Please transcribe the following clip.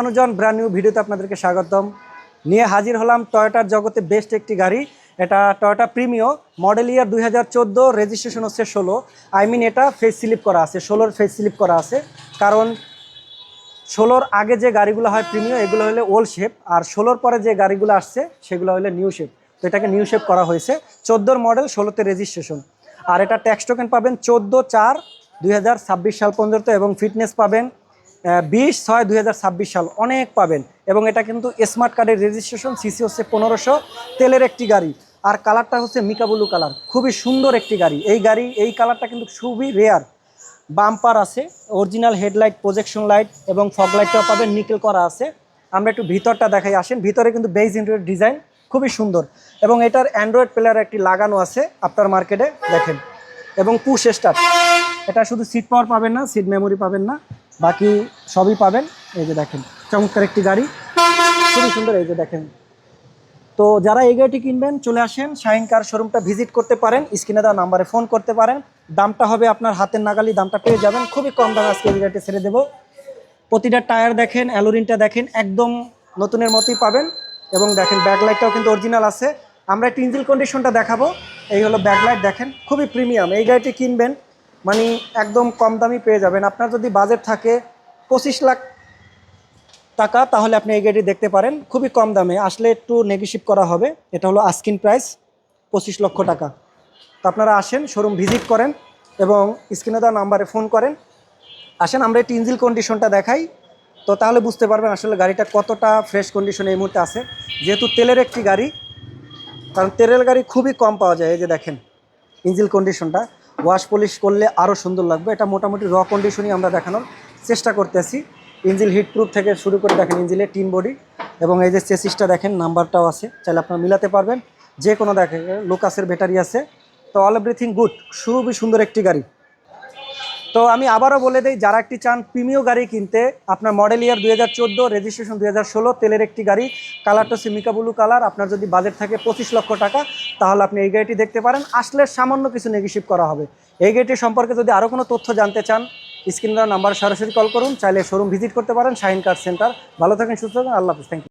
মানুষজন brand new ভিডিওতে আপনাদেরকে স্বাগতম। নিয়ে হাজির হলাম টয়োটার জগতে বেস্ট একটি গাড়ি। এটা টয়োটা প্রিমিও মডেল ইয়ার দুই হাজার চোদ্দ রেজিস্ট্রেশন হচ্ছে ষোলো। আই মিন এটা ফেস স্লিপ করা আছে, ষোলোর ফেস স্লিপ করা আছে। কারণ ষোলোর আগে যে গাড়িগুলো হয় প্রিমিও এগুলো হলে ওল্ড শেপ আর ষোলোর পরে যে গাড়িগুলো আসছে, সেগুলো হলে নিউ শেপ তো এটাকে নিউ শেপ করা হয়েছে। চোদ্দোর মডেল ষোলোতে রেজিস্ট্রেশন আর এটা ট্যাক্স টোকেন পাবেন চোদ্দ চার দুই সাল পর্যন্ত এবং ফিটনেস পাবেন বিশ ছয় দুই সাল অনেক পাবেন। এবং এটা কিন্তু স্মার্ট কার্ডের রেজিস্ট্রেশন সিসি হচ্ছে পনেরোশো। তেলের একটি গাড়ি। আর কালারটা হচ্ছে মিকাবুলু কালার খুবই সুন্দর একটি গাড়ি। এই গাড়ি, এই কালারটা কিন্তু খুবই রেয়ার বাম্পার আছে অরিজিনাল হেডলাইট প্রজেকশন লাইট এবং ফগ লাইটটাও পাবেন নিকেল করা আছে। আমরা একটু ভিতরটা দেখাই আসেন। ভিতরে কিন্তু বেজ ইন্টারিয়র ডিজাইন খুবই সুন্দর। এবং এটার অ্যান্ড্রয়েড প্লেয়ার একটি লাগানো আছে আপনার মার্কেটে দেখেন। এবং পুশ স্টার্ট এটা শুধু সিট পাওয়ার পাবেন না সিট মেমোরি পাবেন না। বাকি সবই পাবেন। এই যে দেখেন, চমৎকার একটি গাড়ি। খুবই সুন্দর, এই যে দেখেন। তো যারা এই গাড়িটি কিনবেন, চলে আসেন শাহিন কার শোরুমটা ভিজিট করতে পারেন, স্ক্রিনে দেওয়া নাম্বারে ফোন করতে পারেন। দামটা হবে আপনার হাতের নাগালি দামটা পেয়ে যাবেন। খুবই কম দামে আজকে এই গাড়িটি ছেড়ে দেবো। প্রতিটা টায়ার দেখেন, অ্যালোরিনটা দেখেন, একদম নতুনের মতোই পাবেন। এবং দেখেন ব্যাকলাইটটাও কিন্তু অরিজিনাল আছে। আমরা একটু ইঞ্জিল কন্ডিশনটা দেখাবো। এই হলো ব্যাকলাইট দেখেন, খুবই প্রিমিয়াম। এই গাড়িটি কিনবেন মানে একদম কম দামি পেয়ে যাবেন। আপনার যদি বাজেট থাকে পঁচিশ লাখ টাকা, তাহলে আপনি এই গাড়ি দেখতে পারেন। খুবই কম দামে। আসলে একটু নেগোশিয়েট করা হবে। এটা হলো আস্কিন প্রাইস পঁচিশ লক্ষ টাকা। তো আপনারা আসেন শোরুম ভিজিট করেন এবং স্ক্রিনে দেওয়া নাম্বারে ফোন করেন। আসেন, আমরা একটু ইঞ্জিল কন্ডিশনটা দেখাই। তো তাহলে বুঝতে পারবেন আসলে গাড়িটা কতটা ফ্রেশ কন্ডিশনে এই মুহূর্তে আছে। যেহেতু তেলের একটি গাড়ি, কারণ তেলের গাড়ি খুবই কম পাওয়া যায়, এই যে দেখেন ইঞ্জিল কন্ডিশনটা ওয়াশ পলিশ করলে আরও সুন্দর লাগবে। এটা মোটামুটি র কন্ডিশনই আমরা দেখানোর চেষ্টা করতেছি। ইঞ্জিল হিট প্রুফ থেকে শুরু করে দেখেন ইঞ্জিলের টিন বডি এবং এই যে চেসিসটা দেখেন, নাম্বারটাও আছে, চাইলে আপনারা মিলাতে পারবেন। যে কোনো দেখেন লোকাসের ব্যাটারি আছে। তো অল এভরিথিং গুড খুবই সুন্দর একটি গাড়ি। তো আমি আবারও বলে দিই, যারা একটি চান প্রিমিয় গাড়ি কিনতে, আপনার মডেল ইয়ার দুই হাজার চোদ্দ রেজিস্ট্রেশন দুই হাজার ষোলো, তেলের একটি গাড়ি কালারটা সিমিকা মিকাবুলু কালার আপনার যদি বাজেট থাকে পঁচিশ লক্ষ টাকা, তাহলে আপনি এই গাড়িটি দেখতে পারেন। আসলে সামান্য কিছু নেগেটিভ করা হবে। এই গাড়িটি সম্পর্কে যদি আরও কোনো তথ্য জানতে চান স্ক্রিন নাম্বার সরাসরি কল করুন, চাইলে শোরুম ভিজিট করতে পারেন, শাহিন কার সেন্টার ভালো থাকেন, সুস্থ থাকেন, আল্লাহ হাফিজ থ্যাংক ইউ